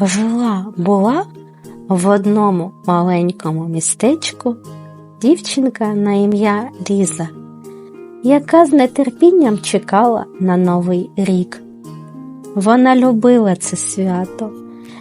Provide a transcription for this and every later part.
Жила була в одному маленькому містечку дівчинка на ім'я Ліза, яка з нетерпінням чекала на Новий рік. Вона любила це свято,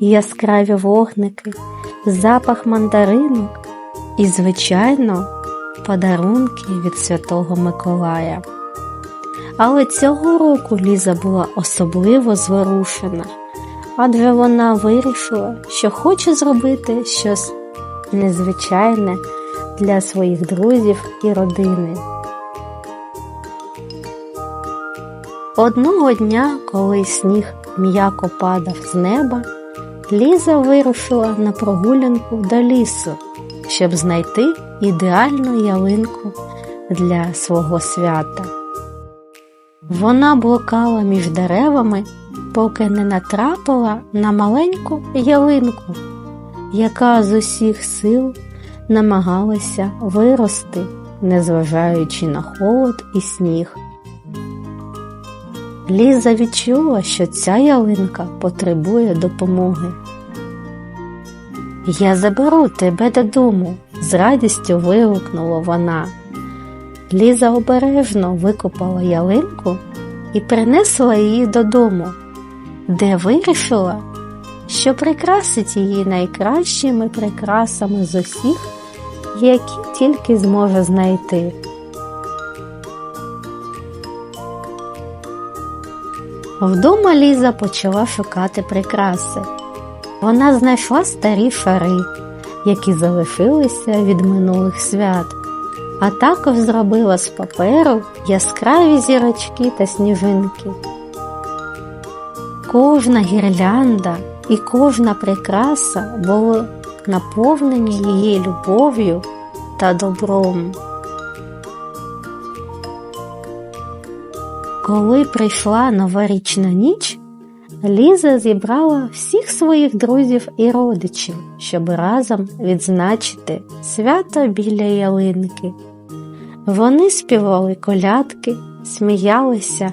яскраві вогники, запах мандаринок і, звичайно, подарунки від Святого Миколая. Але цього року Ліза була особливо зворушена, адже вона вирішила, що хоче зробити щось незвичайне для своїх друзів і родини. Одного дня, коли сніг м'яко падав з неба, Ліза вирушила на прогулянку до лісу, щоб знайти ідеальну ялинку для свого свята. Вона блукала між деревами, поки не натрапила на маленьку ялинку, яка з усіх сил намагалася вирости, незважаючи на холод і сніг. Ліза відчула, що ця ялинка потребує допомоги. Я заберу тебе додому, з радістю вигукнула вона. Ліза обережно викопала ялинку і принесла її додому, де вирішила, що прикрасить її найкращими прикрасами з усіх, які тільки зможе знайти. Вдома Ліза почала шукати прикраси. Вона знайшла старі шари, які залишилися від минулих свят, а також зробила з паперу яскраві зірочки та сніжинки. Кожна гірлянда і кожна прикраса були наповнені її любов'ю та добром. Коли прийшла новорічна ніч, Ліза зібрала всіх своїх друзів і родичів, щоб разом відзначити свято біля ялинки. Вони співали колядки, сміялися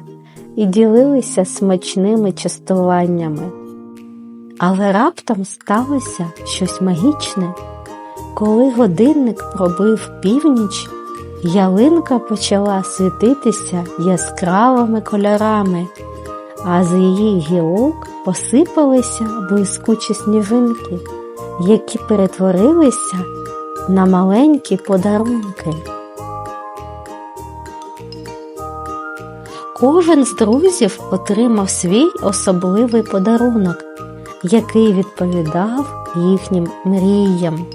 і ділилися смачними частуваннями. Але раптом сталося щось магічне. Коли годинник пробив північ, ялинка почала світитися яскравими кольорами, а з її гілок посипалися блискучі сніжинки, які перетворилися на маленькі подарунки. Кожен з друзів отримав свій особливий подарунок, який відповідав їхнім мріям.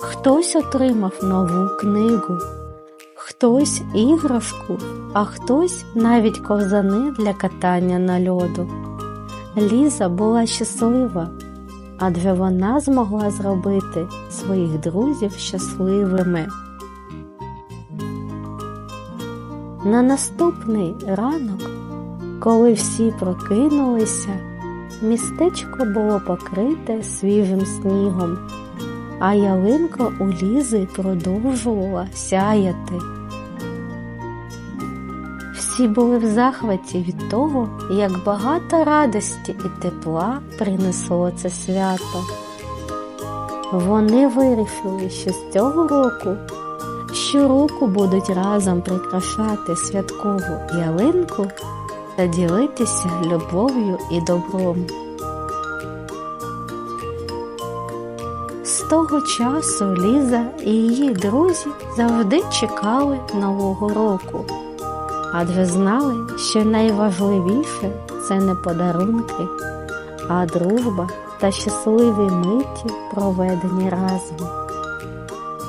Хтось отримав нову книгу, хтось іграшку, а хтось навіть ковзани для катання на льоду. Ліза була щаслива, адже вона змогла зробити своїх друзів щасливими. На наступний ранок, коли всі прокинулися, містечко було покрите свіжим снігом, а ялинка у Лізи продовжувала сяяти. Всі були в захваті від того, як багато радості і тепла принесло це свято. Вони вирішили, що з цього року щороку будуть разом прикрашати святкову ялинку та ділитися любов'ю і добром. З того часу Ліза і її друзі завжди чекали Нового року, адже знали, що найважливіше це не подарунки, а дружба та щасливі миті, проведені разом.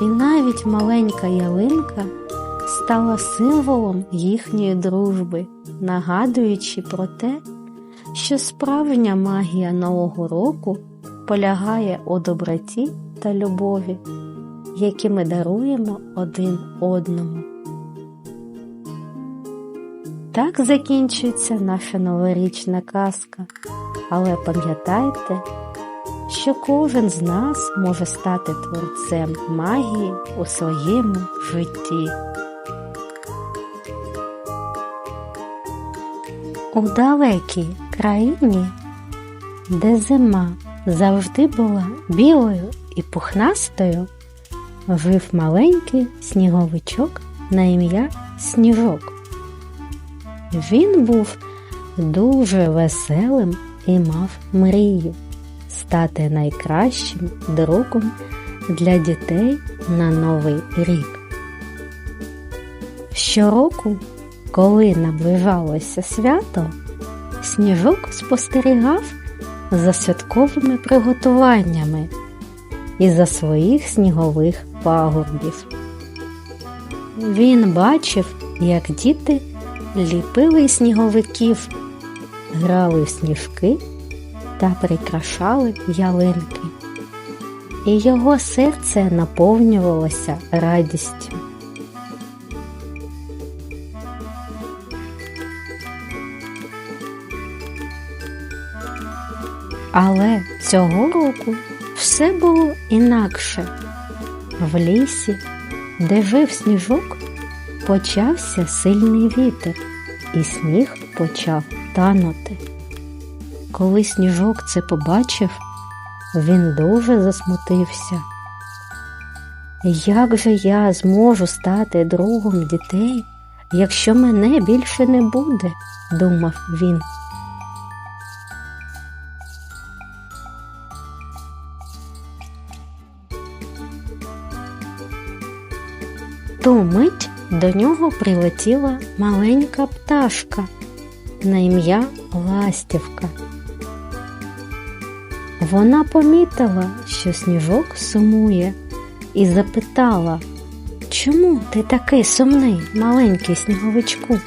І навіть маленька ялинка стала символом їхньої дружби, нагадуючи про те, що справжня магія Нового року полягає у доброті та любові, які ми даруємо один одному. Так закінчується наша новорічна казка, але пам'ятайте, що кожен з нас може стати творцем магії у своєму житті. У далекій країні, де зима завжди була білою і пухнастою, жив маленький сніговичок на ім'я Сніжок. Він був дуже веселим і мав мрію стати найкращим другом для дітей на Новий рік. Щороку, коли наближалося свято, сніжок спостерігав за святковими приготуваннями і за своїх снігових пагорбів. Він бачив, як діти ліпили сніговиків, грали в сніжки та прикрашали ялинки, і його серце наповнювалося радістю. Але цього року все було інакше. В лісі, де жив сніжок, почався сильний вітер, і сніг почав танути. Коли сніжок це побачив, він дуже засмутився. Як же я зможу стати другом дітей, якщо мене більше не буде, думав він. ту мить до нього прилетіла маленька пташка на ім'я Ластівка. Вона помітила, що сніжок сумує, і запитала, чому ти такий сумний, маленький сніговичку?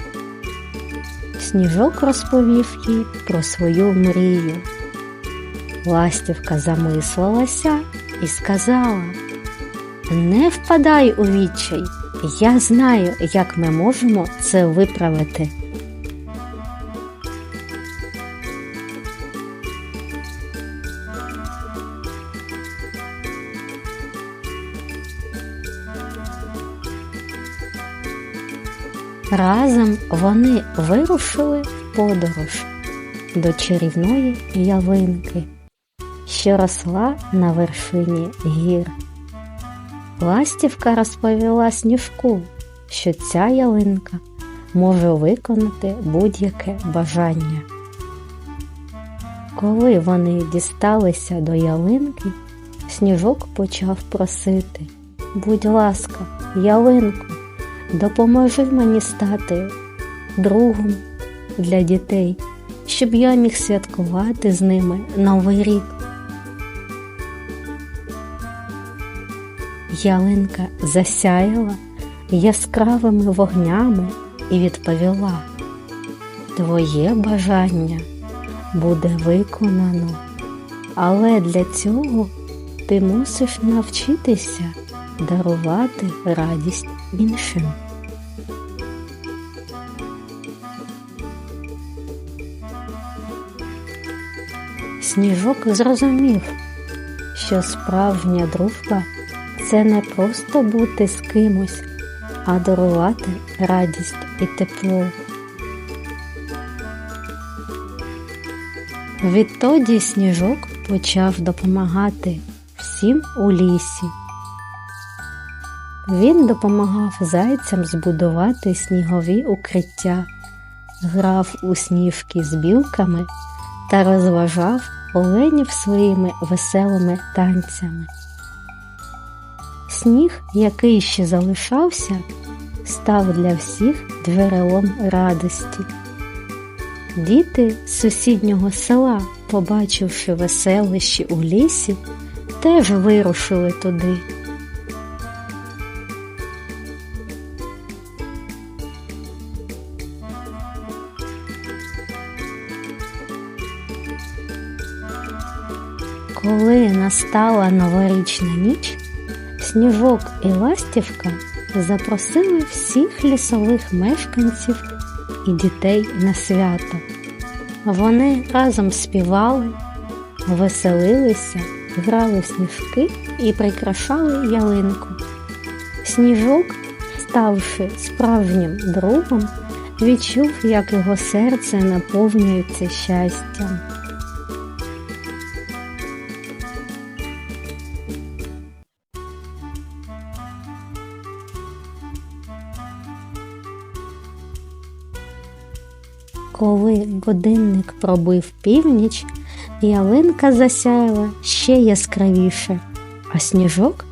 Сніжок розповів їй про свою мрію. Ластівка замислилася і сказала Не впадай у відчай, я знаю, як ми можемо це виправити. Разом вони вирушили в подорож до чарівної ялинки, що росла на вершині гір. Ластівка розповіла сніжку, що ця ялинка може виконати будь-яке бажання. Коли вони дісталися до ялинки, сніжок почав просити Будь ласка, ялинку, допоможи мені стати другом для дітей, щоб я міг святкувати з ними Новий рік. Ялинка засяяла яскравими вогнями і відповіла Твоє бажання буде виконано, але для цього ти мусиш навчитися дарувати радість іншим. Сніжок зрозумів, що справжня дружба це не просто бути з кимось, а дарувати радість і тепло. Відтоді сніжок почав допомагати всім у лісі. Він допомагав зайцям збудувати снігові укриття, грав у сніжки з білками та розважав оленів своїми веселими танцями. Сніг, який ще залишався, став для всіх джерелом радості. Діти з сусіднього села, побачивши веселищі у лісі, теж вирушили туди. Коли настала новорічна ніч, Сніжок і Ластівка запросили всіх лісових мешканців і дітей на свято. Вони разом співали, веселилися, грали в сніжки і прикрашали ялинку. Сніжок, ставши справжнім другом, відчув, як його серце наповнюється щастям. Коли годинник пробив північ, ялинка засяяла ще яскравіше, а сніжок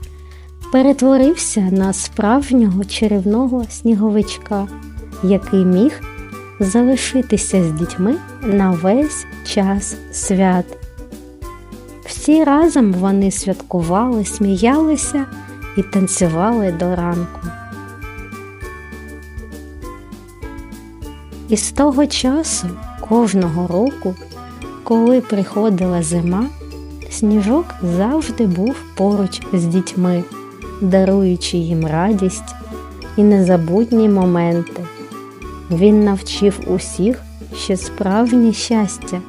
перетворився на справжнього чарівного сніговичка, який міг залишитися з дітьми на весь час свят. Всі разом вони святкували, сміялися і танцювали до ранку. І з того часу кожного року, коли приходила зима, сніжок завжди був поруч з дітьми, даруючи їм радість і незабутні моменти. Він навчив усіх, що справжнє щастя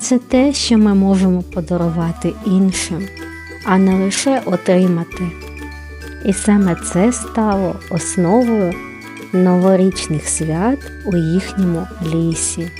це те, що ми можемо подарувати іншим, а не лише отримати. І саме це стало основою новорічних свят у їхньому лісі.